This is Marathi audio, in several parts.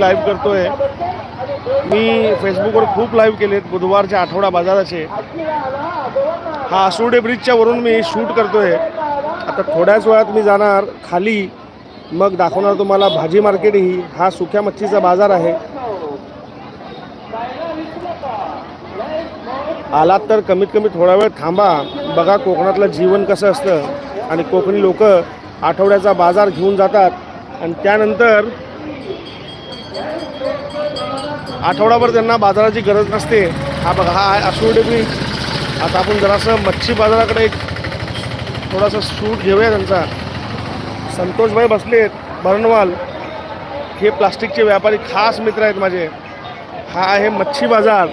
लाईव्ह करतोय. मी फेसबुकवर खूप लाईव्ह केलेत बुधवारच्या आठवडा बाजाराचे. हा आसुर्डे ब्रिजच्या वरून मी शूट करतोय. आता थोड्याच वेळात मी जाणार खाली. मग दाखवणार तुम्हाला भाजी मार्केट ही. हा सुक्या मच्छीचा बाजार आहे. आलात तर कमीत कमी थोडा वेळ थांबा. बघा कोकणातलं जीवन कसं असतं. आणि कोकणी लोक आठवड्याचा बाजार घेऊन जातात. आणि त्यानंतर आठवडाभर त्यांना बाजाराची गरज नसते. हा बघा हा आहे मी आता आपण जरासं मच्छी बाजाराकडे एक थोडासा सूट घेऊया त्यांचा. संतोषभाई बसलेत बरणवाल हे प्लास्टिकचे व्यापारी खास मित्र आहेत माझे. हा आहे मच्छी बाजार.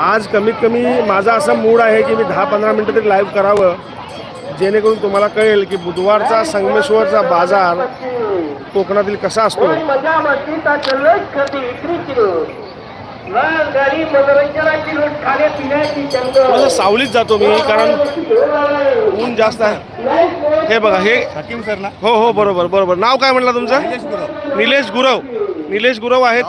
आज कमीत कमी माझा असा मूड आहे की मी दहा पंधरा मिनटं तरी लाईव्ह करावं. जेणेकरून तुम्हाला कळेल की बुधवारचा संगमेश्वरचा बाजार कोकणातील कसा असतो. जंगल सावलीत जातो मी कारण ऊन जास्त आहे. हे बघा हे हाकीम सर ना हो हो बरोबर बरोबर. नाव काय म्हणलं तुमचं? निलेश गुरव. निलेश गुरव आहेत.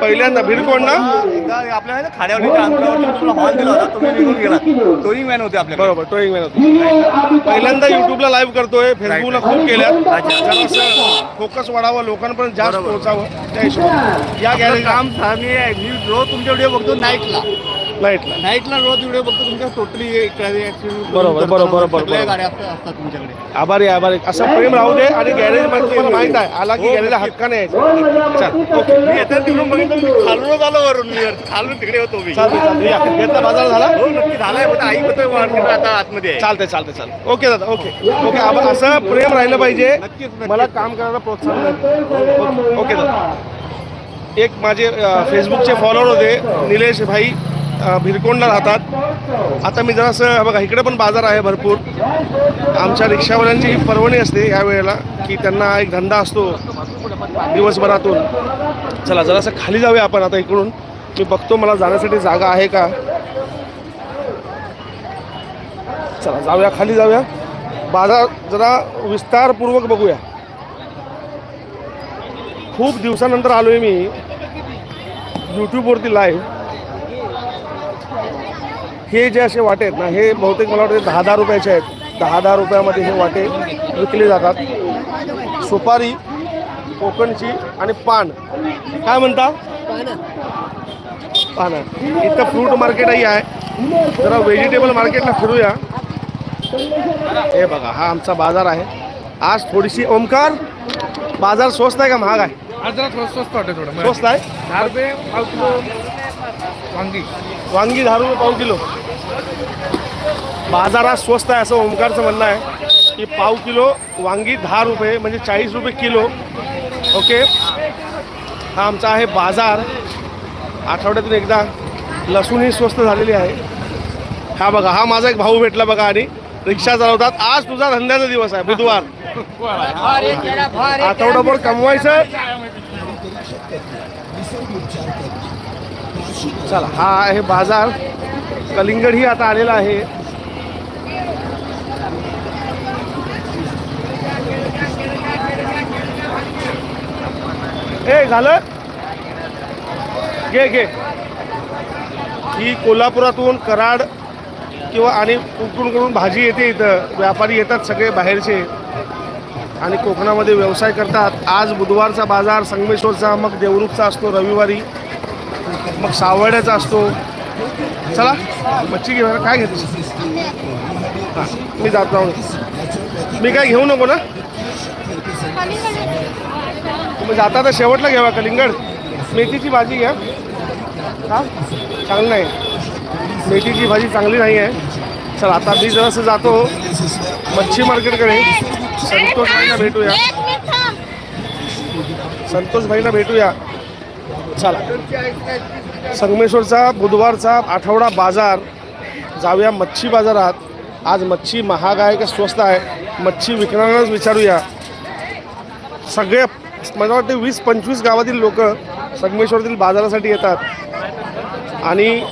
पहिल्यांदा भिरकोण ना एकदा आपल्या ना खाड्यावरच्या अंतरावरती तुला हॉल दिला होता तुम्ही निघून गेला. टोईंग मॅन होते आपल्याकडे. बरोबर टोईंग मॅन होतो. पहिल्यांदा युट्यूबला लाईव्ह करतोय फेसबुकला खूप. जरासं फोकस वाढावं लोकांपर्यंत जास्त. पोहोचावं. त्या हिशोबाने. या गॅरेज काम मी मी रोज तुमचे व्हिडिओ बघतो नाईटला लाईटला नाईटला रोज व्हिडिओ बघतो तुमच्या टोटली बरोबर, बरोबर, बरोबर. गाड्या असतात तुमच्याकडे. आभारी आभारी असं प्रेम राहू दे आणि गॅरेजमध्ये तुम्हाला माहीत आहे आला की हो, गॅरेजला नक्की. हक्काने यायचं चल ओके. मी येतात तिकडून बघितलं मी खालूनच आलो वरून मी खालून तिकडे होतो मी. बाजार झाला? हो नक्की झालाय पण आई मार्केट आता आतमध्ये आहे. चालते चालते चालते ओके दादा ओके. ओके आबा असं प्रेम राहिलं पाहिजे. नक्कीच. मला काम करायला प्रोत्साहन. ओके दादा. एक माझे फेसबुकचे फॉलोअर होते निलेश भाई. भिरकोंडला राहतात. आता मी जरासं बघा इकडे पण बाजार आहे भरपूर. आमच्या रिक्षावाल्यांची ही पर्वणी असते या वेळेला की त्यांना एक धंदा असतो दिवसभरातून. चला जरासं खाली जाऊया आपण आता इकडून. मी बघतो मला जाण्यासाठी जागा आहे का. चला जाऊया खाली जाऊया. बाजार जरा विस्तारपूर्वक बघूया. खूप दिवसानंतर आलो आहे मी यूट्यूबवरती लाईव्ह हे जे असे वाटे आहेत ना हे बहुतेक मला वाटते दहा दहा रुपयाचे आहेत. दहा दहा रुपयामध्ये हे वाटे विकले जातात. सुपारी कोकणची आणि पान. काय म्हणता? पानं. इथं फ्रूट मार्केटही आहे. जरा व्हेजिटेबल मार्केटला फिरूया. हे बघा हा आमचा बाजार आहे. आज थोडीशी ओमकार बाजार स्वस्त आहे का महाग आहे? आज जरा थोडं स्वस्त वाटतं थोडं स्वस्त आहे? दहा रुपये वांगी. वांगी दहा रुपये पाव किलो. बाजारात स्वस्त आहे असं ओमकारचं म्हणणं आहे की पाव किलो वांगी दहा रुपये म्हणजे चाळीस रुपये किलो. ओके? हा आमचा आहे बाजार. आठवड्यातून एकदा लसूण ही स्वस्त झालेली आहे. हा बघा हा माझा एक भाऊ भेटला बघा आणि रिक्षा चालवतात. आज तुझा धंद्याचा दिवस आहे बुधवार. आठवडाभर कमवायचं. चला हा आहे बाजार. कलिंगड ही आता आलेला आहे. ए झालं? घे घे. ही कोल्हापुरातून कराड किंवा आणि कुठूनकडून भाजी येते इथं. व्यापारी येतात सगळे बाहेरचे. आणि कोकणामध्ये व्यवसाय करतात. आज बुधवारचा बाजार संगमेश्वरचा मग देवरूपचा असतो रविवारी. मग सावड्याचा असतो. चला मच्छी घेऊया काय घेतेस हां मी जात जाऊन मी काय घेऊ नको ना? तुम्ही जाता तर शेवटला घ्यावा कलिंगड. मेथीची भाजी घ्या. हा चांगली नाही. मेथीची भाजी चांगली नाही आहे. चला आता मी जरासं जातो. मच्छी मार्केटकडे. संतोष भाईला भेटूया. संतोष भाईला भेटूया. चला. संगमेश्वरचा बुधवारचा आठवडा बाजार. जाऊया मच्छी बाजारात. आज मच्छी महाग आहे का स्वस्त आहे. मच्छी विकणाऱ्यांनाच विचारूया. सगळे मला वाटते वीस पंचवीस गावातील लोक संगमेश्वरातील बाजारासाठी येतात. आणि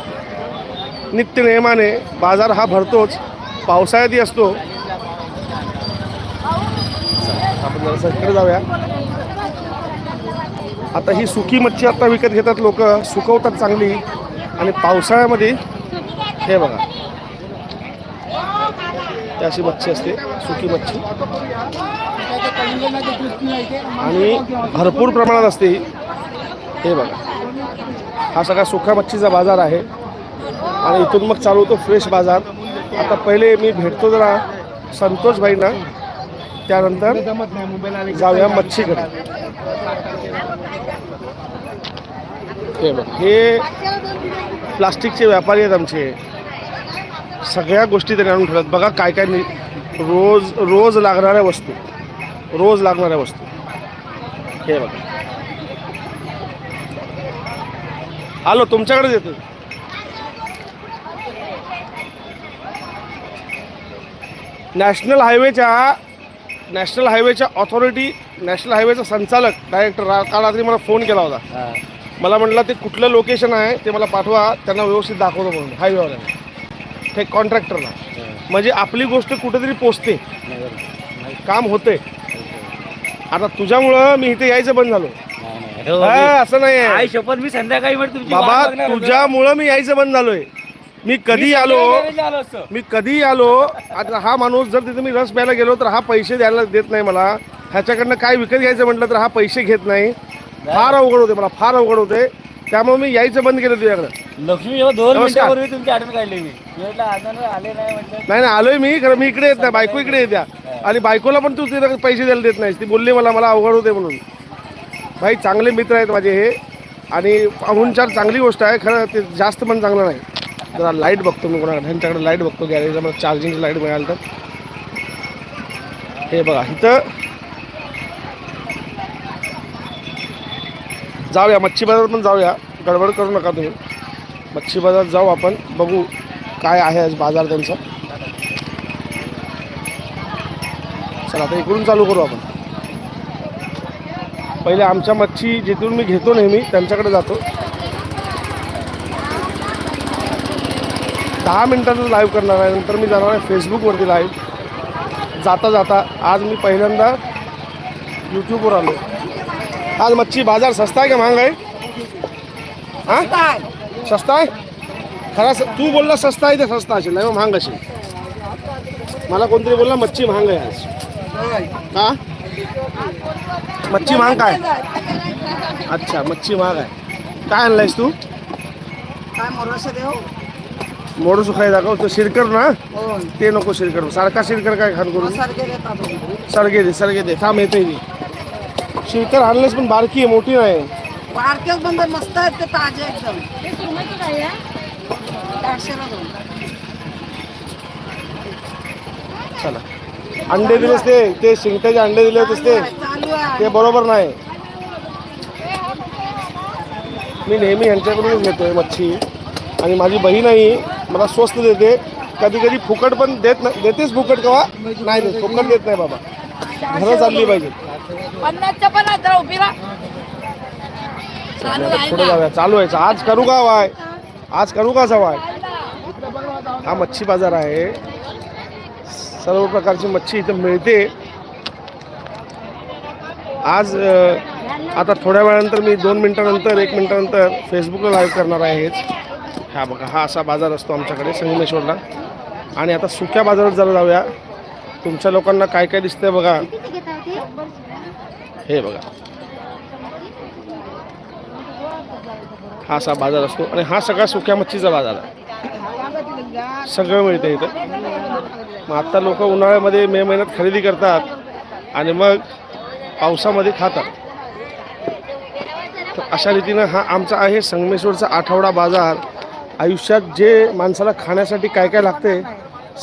नित्य नियमाने बाजार हा भरतोच. पावसाळ्यातही असतो. आपण जरा इकडे जाऊया. आता ही सुकी मच्छी आता विकत घेतात लोक सुकवतात चांगली. आणि पावसाळ्यामध्ये हे बघा. ही अशी मच्छी असते सुकी मच्छी. आणि भरपूर प्रमाणात असते ही. हे बघा. हा सगळा सुका मच्छीचा बाजार आहे. आणि इथून मग चालू होतो फ्रेश बाजार. आता पहिले मी भेटतो जरा संतोष भाईंना त्यानंतर जाऊया मच्छीकडे हे बघ हे प्लास्टिकचे व्यापारी आहेत आमचे. सगळ्या गोष्टी त्यांनी आणून ठेवतात बघा काय काय रोज रोज लागणाऱ्या वस्तू. रोज लागणाऱ्या वस्तू. हे बघा. हॅलो तुमच्याकडेच येतो. नॅशनल हायवेच्या नॅशनल हायवेच्या ऑथॉरिटी नॅशनल हायवेचा संचालक डायरेक्टर रा काल रात्री मला फोन केला होता. मला म्हटलं ते कुठलं लोकेशन आहे ते मला पाठवा त्यांना व्यवस्थित दाखवतो म्हणून हायवेवाल्याला. ते कॉन्ट्रॅक्टरला. म्हणजे आपली गोष्ट कुठेतरी पोचते. काम होते आता तुझ्यामुळं मी इथे यायचं बंद झालो. हा, असं नाही आई आहे शपथ मी संध्याकाळी तुमची बाबा वाट बघणार होतो. तुझ्यामुळं मी यायचं बंद झालोय. मी कधी आलो. मी कधी आलो आता हा माणूस जर तिथे मी रस प्यायला गेलो तर हा पैसे द्यायला देत नाही मला. ह्याच्याकडनं काय विकत घ्यायचं म्हटलं तर हा पैसे घेत नाही. फार अवघड होते मला फार अवघड होते. त्यामुळे मी यायचं बंद केलं तुझ्याकडं. लक्ष्मी जेव्हा दोन. मिनिटापूर्वी तुमची आठवण काढली मी. आले नाही नाही नाही आलोय मी खरं मी इकडे येत नाही बायको इकडे येत्या. आणि बायकोला पण तू तिथे पैसे द्यायला देत नाहीस. ती बोलली मला मला अवघड होते म्हणून. भाई चांगले मित्र आहेत माझे हे. आणि पाहुणचार चांगली गोष्ट आहे खरं ते जास्त पण चांगलं नाही. जरा लाइट बघतो मी कोणाकडे. ह्यांच्याकडे लाइट बघतो गॅरेजला मला चार्जिंग लाइट मिळाली तर. हे बघा इथं जाऊया. मच्छी बाजार पण जाऊया. गडबड करू नका तुम्ही. मच्छी बाजार जाऊ आपण. बघू काय आहे आज बाजार त्यांचा. चला आता इकडून चालू करू आपण. पहिले आमच्या मच्छी जिथून मी घेतो नेहमी त्यांच्याकडे जातो. दहा मिनटातच लाईव्ह करणार आहे. नंतर मी जाणार आहे फेसबुकवरती लाईव्ह जाता जाता आज मी पहिल्यांदा यूट्यूबवर आलो. आज मच्छी बाजार सस्ता आहे का महाग आहे हां? सस्ता आहे? खरा स- तू बोलला सस्ता आहे ते सस्ता असेल. नाही मग महाग असेल. मला कोणतरी बोलला मच्छी महाग आहे आज. का मच्छी महाग काय? अच्छा मच्छी महाग आहे. काय आणलायस तू? काय मोडू सुखाय दाखव. तो शिरकर ना? ते नको शिरकर. सारखा शिरकर काय खान करू? सरगे दे सरगे दे. थांब येते शिरकर आणलेस पण बारकी आहे मोठी नाही. बारकेच बंद मस्त आहेत ते ताजे एकदम. चला. अंडे दिलेस ते. ते शिंगट्याचे अंडे दिले होतेस ते. आहे ते बरोबर नाही. मी नेहमी ह्यांच्याकडूनच घेतोय मच्छी. आणि माझी बहीणही मला स्वस्त देते. कधी कधी फुकट पण देत नाही देतेच फुकट कवा नाही देत फुकट देत नाही बाबा. घरं चालली पाहिजे. पन्नासच्या जरा उभी पुढे? जाऊया. चालू आहे. आज करू का वाय? आज करू का सवाय हा मच्छी बाजार आहे. सर्व प्रकारची मच्छी इथं मिळते. आज आता थोड्या वेळानंतर मी दोन मिनटानंतर एक मिनटानंतर फेसबुकला लाईव्ह करणार आहे. हेच हा बघा हा असा बाजार असतो आमच्याकडे संगमेश्वरला. आणि आता सुक्या बाजारात जरा जाऊया. तुमच्या लोकांना काय काय दिसतंय बघा. हे बघा. हा असा बाजार असतो आणि हा सगळा सुक्या मच्छीचा बाजार आहे. सगळं मिळतं इथं. मग आत्ता लोक उन्हाळ्यामध्ये मे महिन्यात खरेदी करतात आणि मग पावसामध्ये खातात. तर अशा रीतीनं हा आमचा आहे संगमेश्वरचा आठवडा बाजार. आयुष्यात जे माणसाला खाण्यासाठी काय काय लागते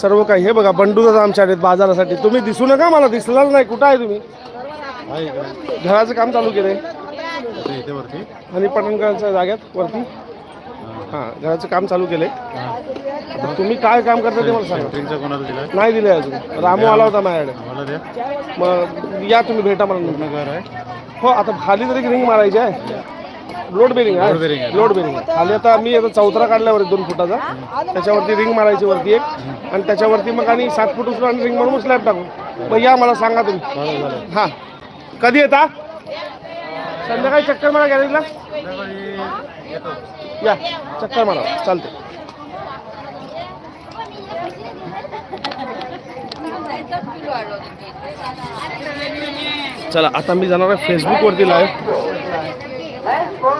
सर्व काही. हे बघा बंडू दादा आमच्या आहेत बाजारासाठी. तुम्ही दिसू नका मला दिसणार नाही. कुठं आहे तुम्ही? घराचं काम चालू केलंय. आणि पटणकरांच्या जाग्यात वरती. हां घराचं काम चालू केलंय. तुम्ही काय काम करता ते मला सांगा. नाही दिले अजून. रामू आला होता माझ्याकडे. मग या तुम्ही भेटा मला. हो आता खाली तरी रिंग मारायची आहे. लोड बेरिंग आहे. Load bearing. खाली आता मी आता चौथरा काढल्यावर दोन फुटाचा. त्याच्यावरती रिंग मारायची वरती एक. आणि त्याच्यावरती मग आणि सात फूट उचलून आणि रिंग मारून स्लॅब टाकू. मग या मला सांगा तुम्ही. हां. कधी येता? संध्याकाळी चक्कर मारा गॅरेजला या. चक्कर मारा. चालते चला आता मी जाणार आहे फेसबुकवरती लाईव्ह